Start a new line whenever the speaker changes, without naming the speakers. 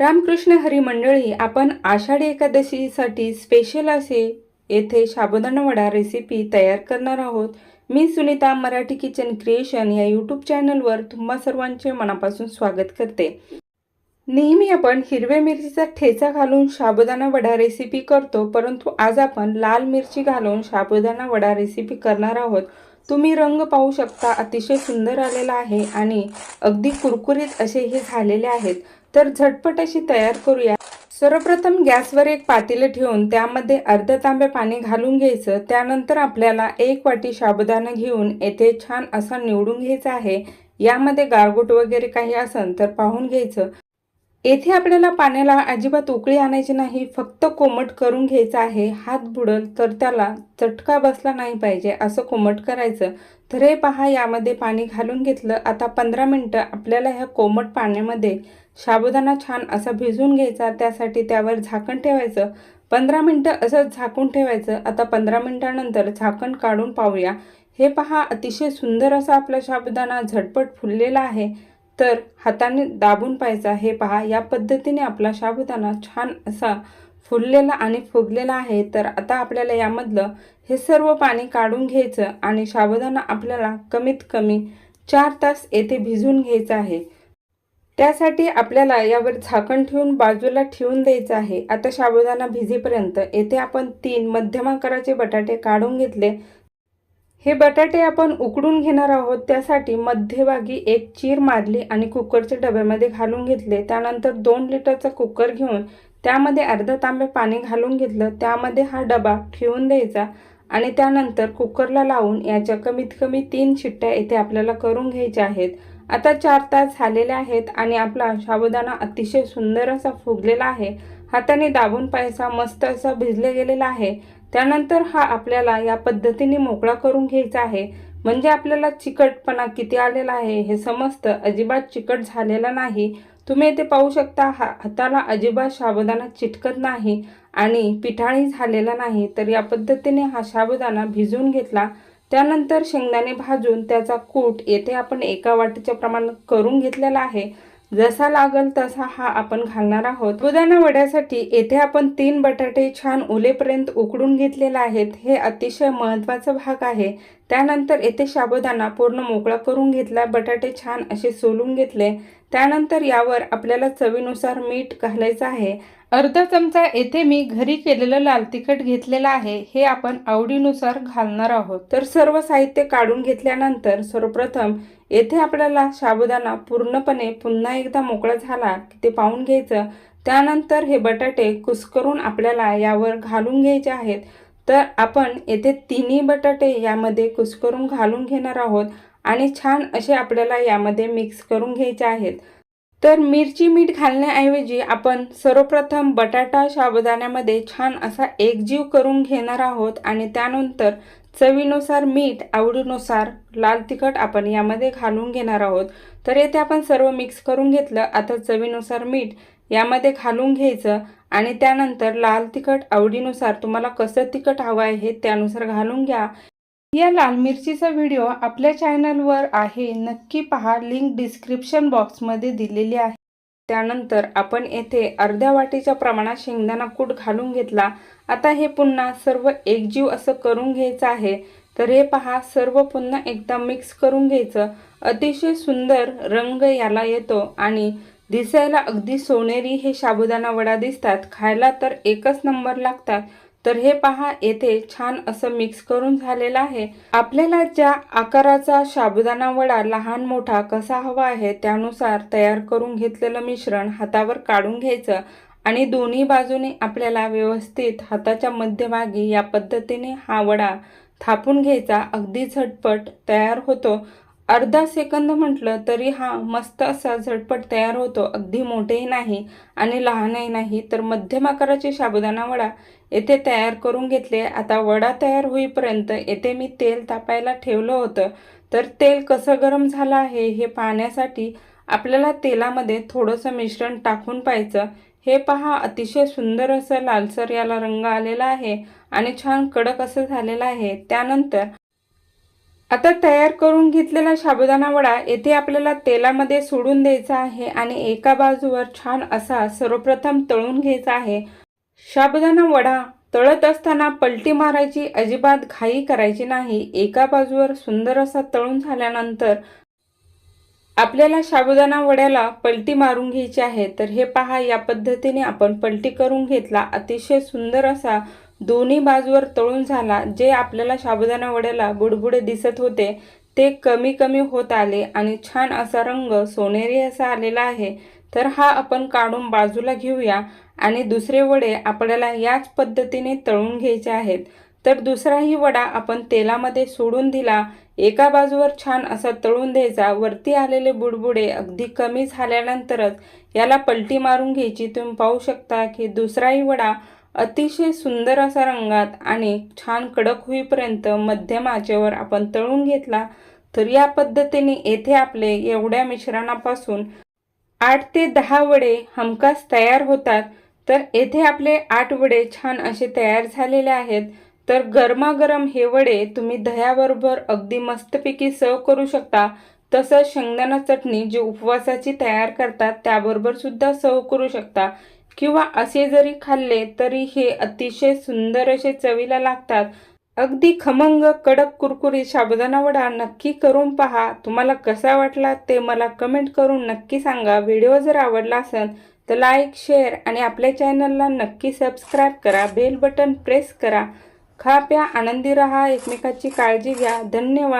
रामकृष्ण हरी मंडळी आपण आषाढी एकादशीसाठी स्पेशल असे येथे साबुदाणा वडा रेसिपी तयार करणार आहोत. मी सुनीता मराठी किचन क्रिएशन या यूट्यूब चॅनलवर तुम्हा सर्वांचे मनापासून स्वागत करते. नेहमी आपण हिरव्या मिरचीचा ठेचा घालून साबुदाणा वडा रेसिपी करतो परंतु आज आपण लाल मिरची घालून साबुदाणा वडा रेसिपी करणार आहोत. तुम्ही रंग पाहू शकता अतिशय सुंदर आलेला आहे आणि अगदी कुरकुरीत असे हे झालेले आहेत. तर झटपट अशी तयार करूया. सर्वप्रथम गॅसवर एक पातेलं ठेवून त्यामध्ये अर्ध तांबे पाणी घालून घ्यायचं. त्यानंतर आपल्याला एक वाटी साबुदाणा घेऊन येथे छान असा निवडून घ्यायचा आहे. यामध्ये गारगोट वगैरे काही असेल तर पाहून घ्यायचं. येथे आपल्याला पाण्याला अजिबात उकळी आणायची नाही. फक्त कोमट करून घ्यायचं आहे. हात बुडल तर त्याला चटका बसला नाही पाहिजे असं कोमट करायचं. तर हे पहा यामध्ये पाणी घालून घेतलं. आता पंधरा मिनटं आपल्याला ह्या कोमट पाण्यामध्ये साबुदाणा छान असा भिजून घ्यायचा त्यासाठी त्यावर झाकण ठेवायचं. पंधरा मिनटं असंच झाकून ठेवायचं. आता पंधरा मिनटानंतर झाकण काढून पाहूया. हे पहा अतिशय सुंदर असा आपला साबुदाणा झटपट फुललेला आहे. तर हाताने दाबून पाहायचा. हे पहा या पद्धतीने आपला साबुदाणा छान असा फुललेला आणि फुगलेला आहे. तर आता आपल्याला यामधलं हे सर्व पाणी काढून घ्यायचं आणि साबुदाणा आपल्याला कमीत कमी चार तास येथे भिजून घ्यायचं आहे. त्यासाठी आपल्याला यावर झाकण ठेवून बाजूला ठेवून द्यायचं आहे. आता साबुदाणा भिजेपर्यंत येथे आपण तीन मध्यम आकाराचे बटाटे काढून घेतले. हे बटाटे आपण उकडून घेणार आहोत. त्यासाठी मध्यभागी एक चीर मारली आणि कुकरच्या डब्यामध्ये घालून घेतले. त्यानंतर दोन लिटरचा कुकर घेऊन त्यामध्ये अर्धा तांबे पाणी घालून घेतलं. त्यामध्ये हा डबा ठेवून द्यायचा आणि त्यानंतर कुकरला लावून याच्या कमीत कमी तीन शिट्ट्या इथे आपल्याला करून घ्यायच्या आहेत. आता चार तास झालेले आहेत आणि आपला साबुदाणा अतिशय सुंदर असा फुगलेला आहे. हाताने दाबून पायसा मस्त असा भिजले गेलेला आहे. त्यानंतर हा आपल्याला या पद्धतीने मोकळा करून घ्यायचा आहे. म्हणजे आपल्याला चिकटपणा किती आलेला आहे हे समजतं अजिबात चिकट झालेला नाही. तुम्ही इथे पाहू शकता हा हाताला अजिबात साबुदाणा चिटकत नाही आणि पिठाळी झालेला नाही. तर या पद्धतीने हा साबुदाणा भिजून घेतला. त्यानंतर शेंगदाणे भाजून त्याचा कूट येथे आपण एका वाटीच्या प्रमाणात करून घेतलेला आहे. जसा लागल तसा हा आपण घालणार आहोत. बुदाना वड्यासाठी येथे आपण तीन बटाटे छान ओलेपर्यंत उकडून घेतलेले आहेत. हे अतिशय महत्त्वाचा भाग आहे. त्यानंतर येथे साबुदाणा पूर्ण मोकळा करून घेतला. बटाटे छान असे सोलून घेतले. त्यानंतर यावर आपल्याला चवीनुसार मीठ घालायचं आहे. अर्धा चमचा येथे मी घरी केलेलं लाल तिखट घेतलेलं आहे हे आपण आवडीनुसार घालणार आहोत. तर सर्व साहित्य काढून घेतल्यानंतर सर्वप्रथम येथे आपल्याला साबुदाणा पूर्णपणे पुन्हा एकदा मोकळा झाला की ते पाहून घ्यायचं. त्यानंतर हे बटाटे कुस्करून आपल्याला यावर घालून घ्यायचे आहेत. तर आपण येथे तिन्ही बटाटे यामध्ये कुस्करून घालून घेणार आहोत आणि छान असे आपल्याला यामध्ये मिक्स करून घ्यायचे आहेत. तर मिरची मीठ घालण्याऐवजी आपण सर्वप्रथम बटाटा साबुदाण्यामध्ये छान असा एकजीव करून घेणार आहोत आणि त्यानंतर चवीनुसार मीठ आवडीनुसार लाल तिखट आपण यामध्ये घालून घेणार आहोत. तर येथे आपण सर्व मिक्स करून घेतलं आता चवीनुसार मीठ यामध्ये घालून घ्यायचं आणि त्यानंतर लाल तिखट आवडीनुसार तुम्हाला कसं तिखट हवं आहे हे त्यानुसार घालून घ्या. या लाल मिरचीचा व्हिडिओ आपल्या चॅनलवर आहे. नक्की पहा लिंक डिस्क्रिप्शन बॉक्समध्ये दिलेली आहे. त्यानंतर आपण येथे अर्ध्या वाटीच्या प्रमाणात शेंगदाणा कूट घालून घेतला. आता हे पुन्हा सर्व एकजीव असं करून घ्यायचं आहे. तर हे पहा सर्व पुन्हा एकदा मिक्स करून घ्यायचं. अतिशय सुंदर रंग याला येतो आणि दिसायला अगदी सोनेरी हे साबुदाणा वडा दिसतात. खायला तर एकच नंबर लागतात. तर हे पहा येथे छान असं मिक्स करून झालेलं आहे. आपल्याला ज्या आकाराचा साबुदाणा वडा लहान मोठा कसा हवा आहे त्यानुसार तयार करून घेतलेलं मिश्रण हातावर काढून घ्यायचं आणि दोन्ही बाजूने आपल्याला व्यवस्थित हाताच्या मध्यभागी या पद्धतीने हा वडा थापून घ्यायचा. अगदी झटपट तयार होतो. अर्धा सेकंद म्हटलं तरी हा मस्त असा झटपट तयार होतो. अगदी मोठेही नाही आणि लहानही नाही. तर मध्यम आकाराचे साबुदाणा वडा येथे तयार करून घेतले. आता वडा तयार होईपर्यंत येथे मी तेल तापायला ठेवलं होतं. तर तेल कसं गरम झालं आहे हे पाहण्यासाठी आपल्याला तेलामध्ये थोडंसं मिश्रण टाकून पाहायचं. हे पहा अतिशय सुंदर असं लालसर याला रंग आलेला आहे आणि छान कडक असं झालेलं आहे. त्यानंतर आता तयार करून घेतलेला साबुदाणा वडा येथे आपल्याला तेलामध्ये सोडून द्यायचा आहे आणि एका बाजूवर छान असा सर्वप्रथम तळून घ्यायचा आहे. साबुदाणा वडा तळत असताना पलटी मारायची अजिबात घाई करायची नाही. एका बाजूवर सुंदर असा तळून झाल्यानंतर आपल्याला साबुदाणा वड्याला पलटी मारून घ्यायची आहे. तर हे पहा या पद्धतीने आपण पलटी करून घेतला. अतिशय सुंदर असा दोन्ही बाजूवर तळून झाला. जे आपल्याला साबुदाणा वड्याला बुडबुडे दिसत होते ते कमी कमी होत आले आणि छान असा रंग सोनेरी असा आलेला आहे. तर हा आपण काढून बाजूला घेऊया आणि दुसरे वडे आपल्याला याच पद्धतीने तळून घ्यायचे आहेत. तर दुसराही वडा आपण तेलामध्ये सोडून दिला. एका बाजूवर छान असा तळून द्यायचा. वरती आलेले बुडबुडे अगदी कमी झाल्यानंतरच याला पलटी मारून घ्यायची. तुम्ही पाहू शकता की दुसराही वडा अतिशय सुंदर असा रंगात आणि छान कडक होईपर्यंत मध्यम आचेवर आपण तळून घेतला तर या पद्धतीने येथे आपले एवढ्या मिश्रणापासून आठ ते दहा वडे हमखास तयार होतात. तर येथे आपले आठ वडे छान असे तयार झालेले आहेत. तर गरमागरम हे वडे तुम्ही दह्याबरोबर अगदी मस्तपैकी सर्व करू शकता. तसंच शेंगदाणा चटणी जी उपवासाची तयार करतात त्याबरोबर सुद्धा सर्व करू शकता. किंवा असे जरी खाल्ले तरी हे अतिशय सुंदर असे चवीला लागतात. अगदी खमंग कडक कुरकुरीत साबुदाणा वडा नक्की करून पहा. तुम्हाला कसा वाटला ते मला कमेंट करून नक्की सांगा. व्हिडिओ जर आवडला असेल तर लाईक शेअर आणि आपल्या चॅनलला नक्की सबस्क्राईब करा. बेल बटन प्रेस करा. खा प्या आनंदी रहा. एकमेकाची काळजी घ्या. धन्यवाद.